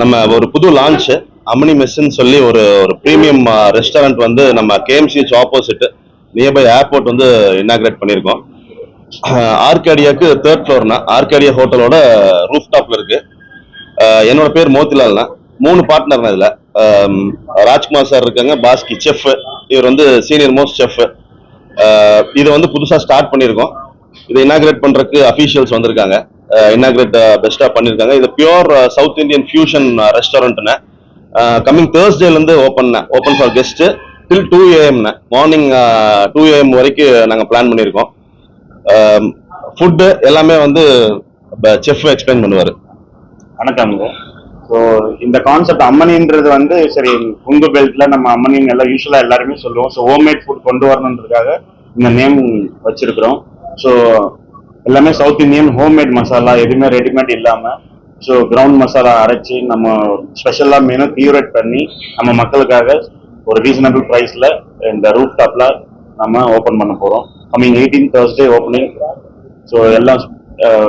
நம்ம ஒரு புது லான்ச் அம்மணி மெஸ்ன்னு சொல்லி ஒரு ஒரு ப்ரீமியம் ரெஸ்டாரண்ட் வந்து நம்ம கேஎம்சிஹெச் ஆப்போசிட் நியர்பை ஏர்போர்ட் வந்து இனாகிரேட் பண்ணியிருக்கோம் ஆர்கேடியாக்கு தேர்ட் ஃப்ளோர்னா ஆர்கேடியா ஹோட்டலோட ரூஃப் டாப்ல இருக்கு. என்னோட பேர் மோத்திலால்னா மூணு பார்ட்னர்னா இதுல. ராஜ்குமார் சார் இருக்காங்க பாஸ்கி செஃப் இவர் வந்து சீனியர் மோஸ்ட் செஃப் இதை வந்து புதுசாக ஸ்டார்ட் பண்ணியிருக்கோம் இதை இனாகிரேட் பண்றதுக்கு அஃபீஷியல்ஸ் வந்திருக்காங்க. இனாகிரேட் பெஸ்டா பண்ணியிருக்காங்க இது பியூர் சவுத் இந்தியன் ஃபியூஷன் ரெஸ்டாரண்ட்னு கம்மிங் தேர்ஸ்டேல இருந்து open open for guest till two ஏஎம்னு morning two AM வரைக்கும் நாங்கள் பிளான் பண்ணியிருக்கோம் ஃபுட்டு எல்லாமே வந்து செஃப் எக்ஸ்பிளைன் பண்ணுவார். வணக்கம்ங்க ஸோ இந்த கான்செப்ட் அம்மனின்றது வந்து சரி குங்கு பெல்ட்ல நம்ம அம்மனின் எல்லாம் யூஸ்வலா எல்லாருமே சொல்லுவோம். ஸோ ஹோம்மேட் ஃபுட் கொண்டு வரணுன்றதுக்காக இந்த நேம் வச்சிருக்கிறோம். ஸோ எல்லாமே சவுத் இந்தியன் ஹோம்மேட் மசாலா எதுவுமே ரெடிமேட் இல்லாம ஸோ கிரவுண்ட் மசாலா அரைச்சி நம்ம ஸ்பெஷலா மெனு பியூரேட் பண்ணி நம்ம மக்களுக்காக ஒரு ரீசனபிள் ப்ரைஸ்ல இந்த ரூஃப் டாப்ல நம்ம ஓப்பன் பண்ண போறோம். Coming eighteen Thursday opening so எல்லாம்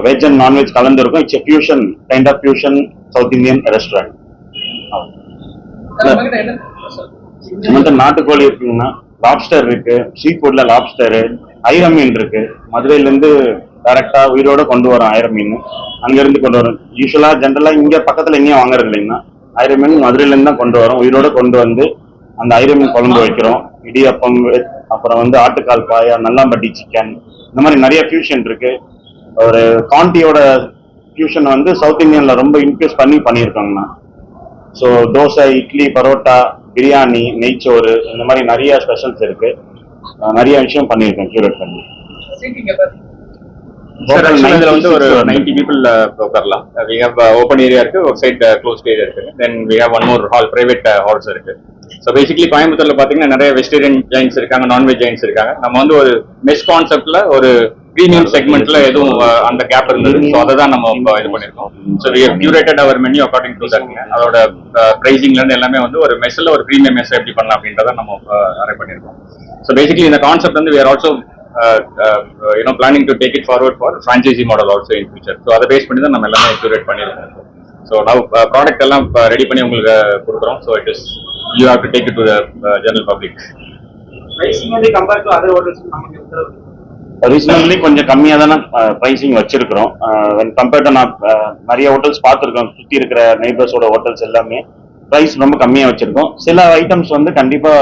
veg and non veg கலந்துருக்கும். It's fusion kind of fusion south Indian restaurant நம்மகிட்ட நாட்டுக்கோழி இருக்குங்கன்னா லாப்ஸ்டர் இருக்கு. சீ ஃபுட்ல லாப்ஸ்டர் ஐர மீன் இருக்கு. மதுரையில இருந்து டைரக்டா உயிரோட கொண்டு வரோம் ஆயிரம் மீன் அங்கிருந்து கொண்டு வரோம் யூஸ்வலா ஜென்ரலா இங்க பக்கத்துல எங்கேயும் வாங்குறது இல்லைங்கன்னா ஆயிரம் மீன் மதுரையில இருந்து தான் கொண்டு வரோம். உயிரோட கொண்டு வந்து அந்த ஐர மீன் குழம்பு வைக்கிறோம். இடியப்பம் அப்புறம் வந்து ஆட்டுக்கால் பாயா நல்லாம்பட்டி சிக்கன் இந்த மாதிரி நிறைய ஃபியூஷன் இருக்கு. ஒரு காண்டியோட ஃபியூஷன் வந்து சவுத் இந்தியன்ல ரொம்ப இன்க்ரீஸ் பண்ணி பண்ணியிருக்காங்கண்ணா ஸோ தோசை இட்லி பரோட்டா பிரியாணி நெய்ச்சோறு இந்த மாதிரி நிறைய ஸ்பெஷல்ஸ் இருக்கு. நிறைய விஷயம் பண்ணியிருக்கேன் கியூரேட் பண்ணி இதில் வந்து. ஒரு நைன்டி பீப்புள் உட்காரலாம் வி ஹவ் ஓப்பன் ஏரியா இருக்கு ஒரு சைட் க்ளோஸ்ட் ஏரியா இருக்கு. Then we have one more hall private halls இருக்கு. ஸோ பேசிக்கலி கோயம்புத்தூர்ல பார்த்தீங்கன்னா நிறைய வெஜிடேரியன் ஜெயின்ஸ் இருக்காங்க நான்வெஜ் ஜெயின்ஸ் இருக்காங்க. நம்ம வந்து ஒரு மெஸ் கான்செப்ட்ல ஒரு ப்ரீமியம் செக்மெண்ட்ல எதுவும் uh, அந்த கேப் இருந்தது. ஸோ அதை தான் நம்ம இது பண்ணியிருக்கோம் so we curated our menu according to தட்ங்க அதோட ப்ரைசிங்ல இருந்து எல்லாமே வந்து ஒரு மெஸ்ஸில் ஒரு ப்ரீமியம் மெஸ் எப்படி பண்ணலாம் அப்படின்றத நம்ம அரே பண்ணியிருக்கோம் ஸோ பேசிக்கலி இந்த கான்செப்ட் வந்து we are uh, uh, know planning to take it forward for franchisee model also in future. So அதை பேஸ் பண்ணி தான் நம்ம எல்லாமே curate பண்ணிருக்கோம் ஸோ now ப்ராடக்ட் எல்லாம் ரெடி பண்ணி உங்களுக்கு uh, கொடுக்குறோம் so it is you have to take it to general public reasonably கொஞ்சம் கம்மியாக தானே ப்ரைசிங் வச்சிருக்கிறோம். கம்பேர்ட் நான் நிறைய ஹோட்டல்ஸ் பார்த்துருக்கோம். சுற்றி இருக்கிற நெய்பர்ஸோட ஹோட்டல்ஸ் எல்லாமே ப்ரைஸ் ரொம்ப கம்மியாக வச்சிருக்கோம். சில ஐட்டம்ஸ் வந்து கண்டிப்பாக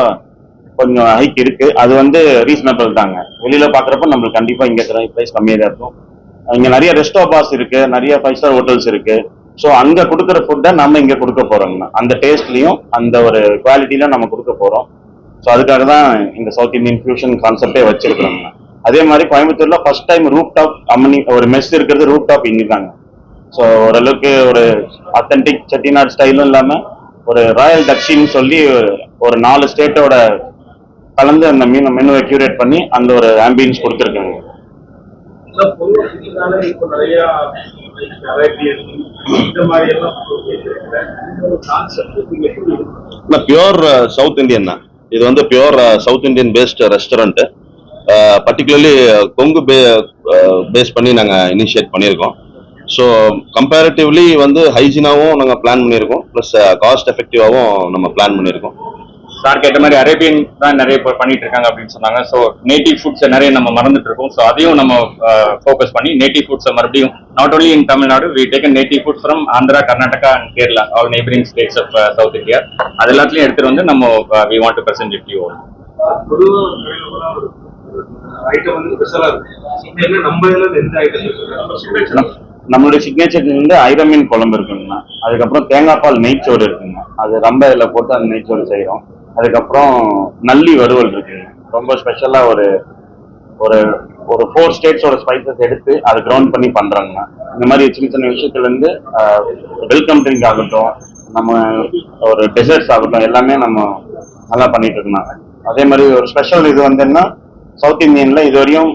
கொஞ்சம் ஹைக் இருக்கு. அது வந்து ரீசனபிள் தாங்க. வெளியில பார்க்குறப்ப நம்மளுக்கு கண்டிப்பாக இங்கே ப்ரைஸ் கம்மியாக தான் இருக்கும். இங்கே நிறைய ரெஸ்டோ பாஸ் இருக்கு. நிறைய ஃபைவ் ஸ்டார் ஹோட்டல்ஸ் இருக்கு. ஸோ அங்கே கொடுக்குற ஃபுட்டை நம்ம இங்கே கொடுக்க போறோம்னா அந்த டேஸ்ட்லையும் அந்த ஒரு குவாலிட்டியில நம்ம கொடுக்க போறோம். ஸோ அதுக்காக தான் இந்த சவுத் இந்தியன் ஃபியூஷன் கான்செப்டே வச்சிருக்கிறோங்க அதே மாதிரி கோயம்புத்தூர்ல ஃபர்ஸ்ட் டைம் ரூப் டாப் அம்மனி ஒரு மெஸ் இருக்கிறது ரூப் டாப் இங்கே தாங்க. ஸோ ஓரளவுக்கு ஒரு அத்தன்டிக் செட்டிநாடு ஸ்டைலும் இல்லாம ஒரு ராயல் டச்சின்னு சொல்லி ஒரு நாலு ஸ்டேட்டோட கலந்து அந்த மீன் மெனுவை கியூரேட் பண்ணி அந்த ஒரு ஆம்பியன்ஸ் கொடுத்துருக்காங்க. பியோர் சவுத் இந்தியன் தான். இது வந்து pure south Indian based restaurant particularly Kongu பே பேஸ் பண்ணி நாங்கள் இனிஷியேட் பண்ணியிருக்கோம். ஸோ கம்பேரிட்டிவ்லி வந்து ஹைஜீனாவும் நாங்கள் பிளான் பண்ணியிருக்கோம். ப்ளஸ் காஸ்ட் எஃபெக்டிவாகவும் நம்ம பிளான் பண்ணியிருக்கோம். சார் கேட்ட மாதிரி அரேபியன் தான் நிறைய பேர் பண்ணிட்டு இருக்காங்க அப்படின்னு சொன்னாங்க. ஸோ நேட்டிவ் ஃபுட்ஸை நிறைய நம்ம மறந்துட்டு இருக்கோம் ஸோ அதையும் நம்ம ஃபோக்கஸ் பண்ணி நேட்டிவ் ஃபுட்ஸை மறுபடியும் not only in Tamil Nadu we taken native food from Andhra Karnataka and Kerala all neighbouring states of south India அது எல்லாத்துலயும் எடுத்துட்டு வந்து நம்ம we want to present it you பொதுவா கடையில கூட ஒரு ஐட்டம் வந்து ஸ்பெஷலா இருக்கு. என்ன நம்ம இதுல எந்த ஐட்டம் நம்மளுடைய சிக்னேச்சர் வந்து ஐரமீன் குழம்பு இருக்குங்கண்ணா. அதுக்கப்புறம் தேங்காய் பால் நெய்ச்சோறு இருக்குங்க. அது ரொம்ப இதில் போட்டு அந்த நெய்ச்சோறு செய்கிறோம் அதுக்கப்புறம் நல்லி வறுவல் இருக்குங்க ரொம்ப ஸ்பெஷலாக ஒரு ஒரு ஒரு ஃபோர் ஸ்டேட்ஸோட ஸ்பைசஸ் எடுத்து அதை கிரவுண்ட் பண்ணி பண்ணுறாங்கண்ணா இந்த மாதிரி சின்ன சின்ன விஷயத்துல இருந்து வெல்கம் ட்ரிங்க் ஆகட்டும் நம்ம ஒரு டெசர்ட்ஸ் ஆகட்டும் எல்லாமே நம்ம நல்லா பண்ணிட்டு இருக்கோம் அதே மாதிரி ஒரு ஸ்பெஷல் இது வந்துன்னா சவுத் இந்தியன்ல இது வரையும்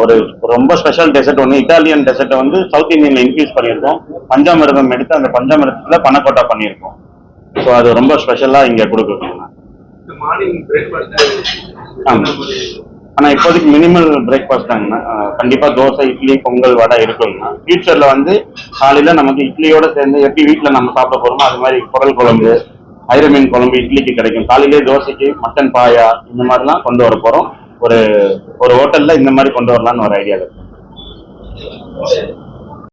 ஒரு ரொம்ப ஸ்பெஷல் டெசர்ட் ஒன்று இட்டாலியன் டெசர்ட்டை வந்து சவுத் இந்தியன்ல இன்க்ரீஸ் பண்ணியிருக்கோம். பஞ்சாமிரதம் எடுத்து அந்த பஞ்சாமிரதத்துல பனக்கோட்டா பண்ணியிருக்கோம். ஸோ அது ரொம்ப ஸ்பெஷலா இங்க கொடுக்குறோம் மார்னிங் பிரேக்ஃபாஸ்ட் ஆமா. ஆனா இப்போதைக்கு மினிமல் பிரேக்ஃபாஸ்ட் தாங்கண்ணா அஹ் கண்டிப்பா தோசை இட்லி பொங்கல் வடை இருக்குங்கண்ணா ஃபியூச்சர்ல வந்து காலையில நமக்கு இட்லியோட சேர்ந்து எப்படி வீட்ல நம்ம சாப்பிட போறோமோ அது மாதிரி குடல் குழம்பு ஐர மீன் குழம்பு இட்லிக்கு கிடைக்கும். காலையிலே தோசைக்கு மட்டன் பாயா இந்த மாதிரிலாம் கொண்டு வர போறோம். ஒரு ஒரு ஹோட்டல்ல இந்த மாதிரி கொண்டு வரலாம்னு ஒரு ஐடியா இருக்கு.